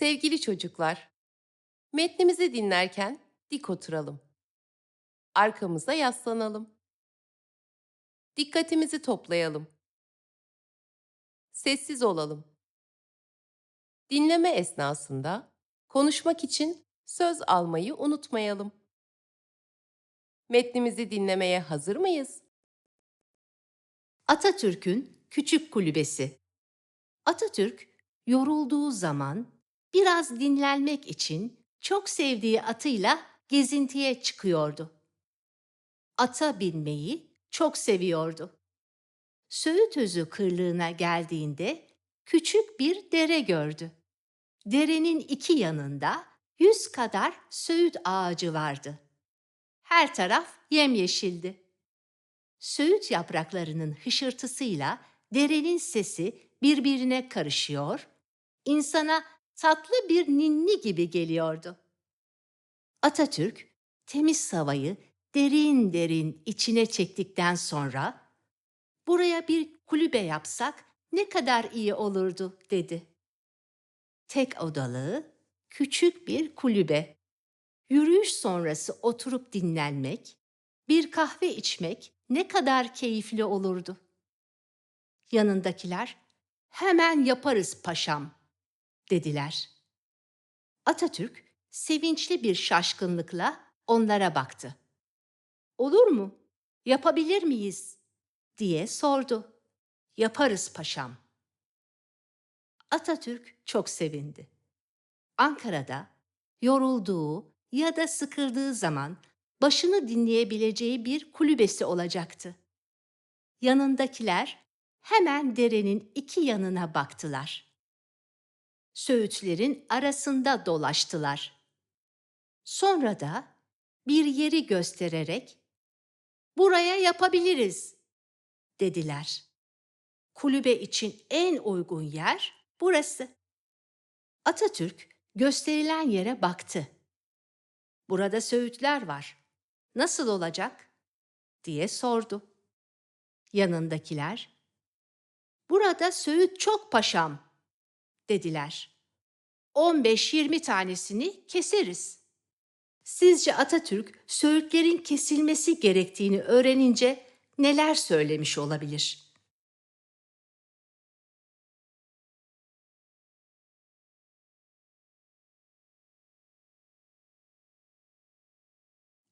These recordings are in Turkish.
Sevgili çocuklar, metnimizi dinlerken dik oturalım. Arkamıza yaslanalım. Dikkatimizi toplayalım. Sessiz olalım. Dinleme esnasında konuşmak için söz almayı unutmayalım. Metnimizi dinlemeye hazır mıyız? Atatürk'ün Küçük Kulübesi Atatürk yorulduğu zaman biraz dinlenmek için çok sevdiği atıyla gezintiye çıkıyordu. Ata binmeyi çok seviyordu. Söğütözü kırlığına geldiğinde küçük bir dere gördü. Derenin iki yanında yüz kadar söğüt ağacı vardı. Her taraf yemyeşildi. Söğüt yapraklarının hışırtısıyla derenin sesi birbirine karışıyor, insana tatlı bir ninni gibi geliyordu. Atatürk temiz havayı derin derin içine çektikten sonra buraya bir kulübe yapsak ne kadar iyi olurdu dedi. Tek odalı, küçük bir kulübe. Yürüyüş sonrası oturup dinlenmek, bir kahve içmek ne kadar keyifli olurdu. Yanındakiler hemen yaparız paşam dediler. Atatürk sevinçli bir şaşkınlıkla onlara baktı. Olur mu? Yapabilir miyiz? diye sordu. Yaparız paşam. Atatürk çok sevindi. Ankara'da yorulduğu ya da sıkıldığı zaman başını dinleyebileceği bir kulübesi olacaktı. Yanındakiler hemen derenin iki yanına baktılar. Söğütlerin arasında dolaştılar. Sonra da bir yeri göstererek "Buraya yapabiliriz." dediler. Kulübe için en uygun yer burası. Atatürk gösterilen yere baktı. Burada söğütler var. Nasıl olacak? diye sordu. Yanındakiler, burada söğüt çok paşam, dediler. 15-20 tanesini keseriz. Sizce Atatürk söğütlerin kesilmesi gerektiğini öğrenince neler söylemiş olabilir?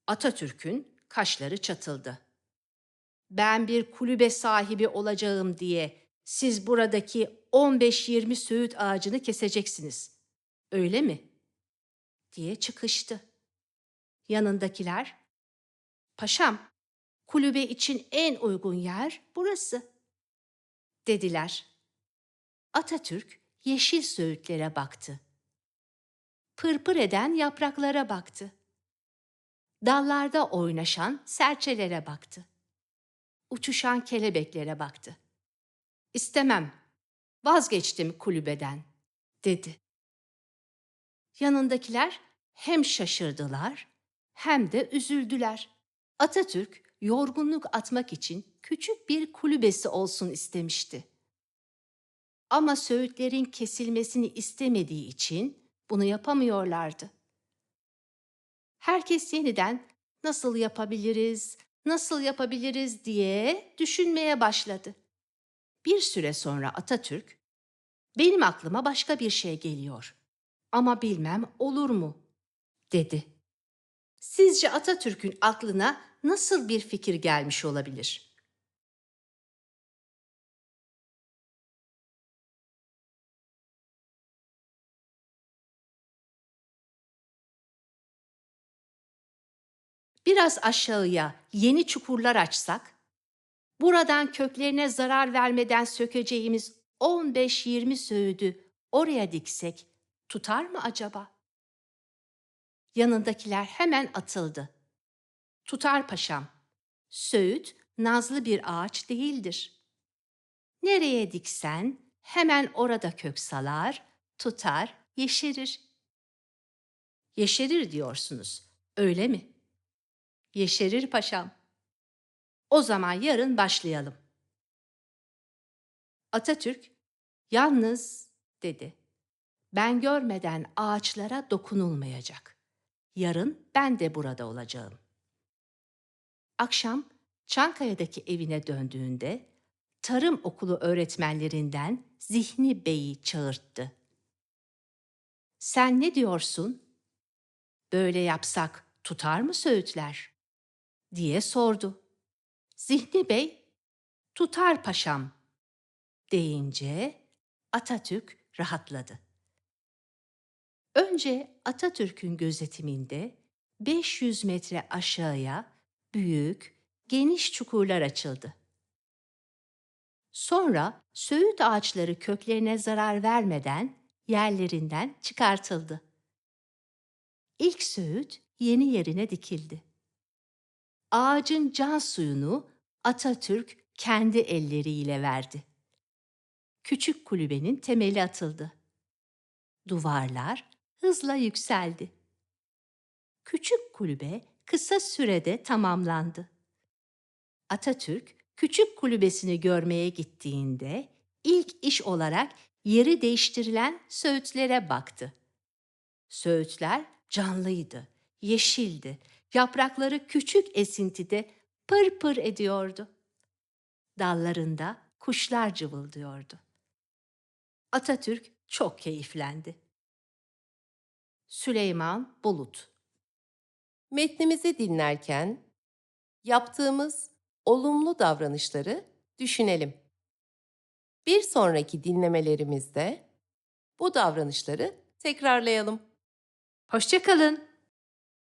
Atatürk'ün kaşları çatıldı. Ben bir kulübe sahibi olacağım diye siz buradaki 15-20 söğüt ağacını keseceksiniz. Öyle mi? diye çıkıştı. Yanındakiler, Paşam, kulübe için en uygun yer burası, dediler. Atatürk yeşil söğütlere baktı. Pırpır eden yapraklara baktı dallarda oynaşan serçelere baktı. Uçuşan kelebeklere baktı. İstemem, vazgeçtim kulübeden, dedi. Yanındakiler hem şaşırdılar hem de üzüldüler. Atatürk yorgunluk atmak için küçük bir kulübesi olsun istemişti. Ama söğütlerin kesilmesini istemediği için bunu yapamıyorlardı herkes yeniden nasıl yapabiliriz, nasıl yapabiliriz diye düşünmeye başladı. Bir süre sonra Atatürk, benim aklıma başka bir şey geliyor ama bilmem olur mu, dedi. Sizce Atatürk'ün aklına nasıl bir fikir gelmiş olabilir?'' biraz aşağıya yeni çukurlar açsak, buradan köklerine zarar vermeden sökeceğimiz 15-20 söğüdü oraya diksek tutar mı acaba? Yanındakiler hemen atıldı. Tutar paşam. Söğüt nazlı bir ağaç değildir. Nereye diksen hemen orada kök salar, tutar, yeşerir. Yeşerir diyorsunuz, öyle mi?'' Yeşerir paşam. O zaman yarın başlayalım. Atatürk, yalnız dedi. Ben görmeden ağaçlara dokunulmayacak. Yarın ben de burada olacağım. Akşam Çankaya'daki evine döndüğünde tarım okulu öğretmenlerinden Zihni Bey'i çağırttı. Sen ne diyorsun? Böyle yapsak tutar mı söğütler? diye sordu. Zihni Bey, tutar paşam deyince Atatürk rahatladı. Önce Atatürk'ün gözetiminde 500 metre aşağıya büyük, geniş çukurlar açıldı. Sonra söğüt ağaçları köklerine zarar vermeden yerlerinden çıkartıldı. İlk söğüt yeni yerine dikildi. Ağacın can suyunu Atatürk kendi elleriyle verdi. Küçük kulübenin temeli atıldı. Duvarlar hızla yükseldi. Küçük kulübe kısa sürede tamamlandı. Atatürk küçük kulübesini görmeye gittiğinde ilk iş olarak yeri değiştirilen söğütlere baktı. Söğütler canlıydı, yeşildi, yaprakları küçük esintide pır pır ediyordu. Dallarında kuşlar cıvıldıyordu. Atatürk çok keyiflendi. Süleyman Bulut Metnimizi dinlerken yaptığımız olumlu davranışları düşünelim. Bir sonraki dinlemelerimizde bu davranışları tekrarlayalım. Hoşçakalın.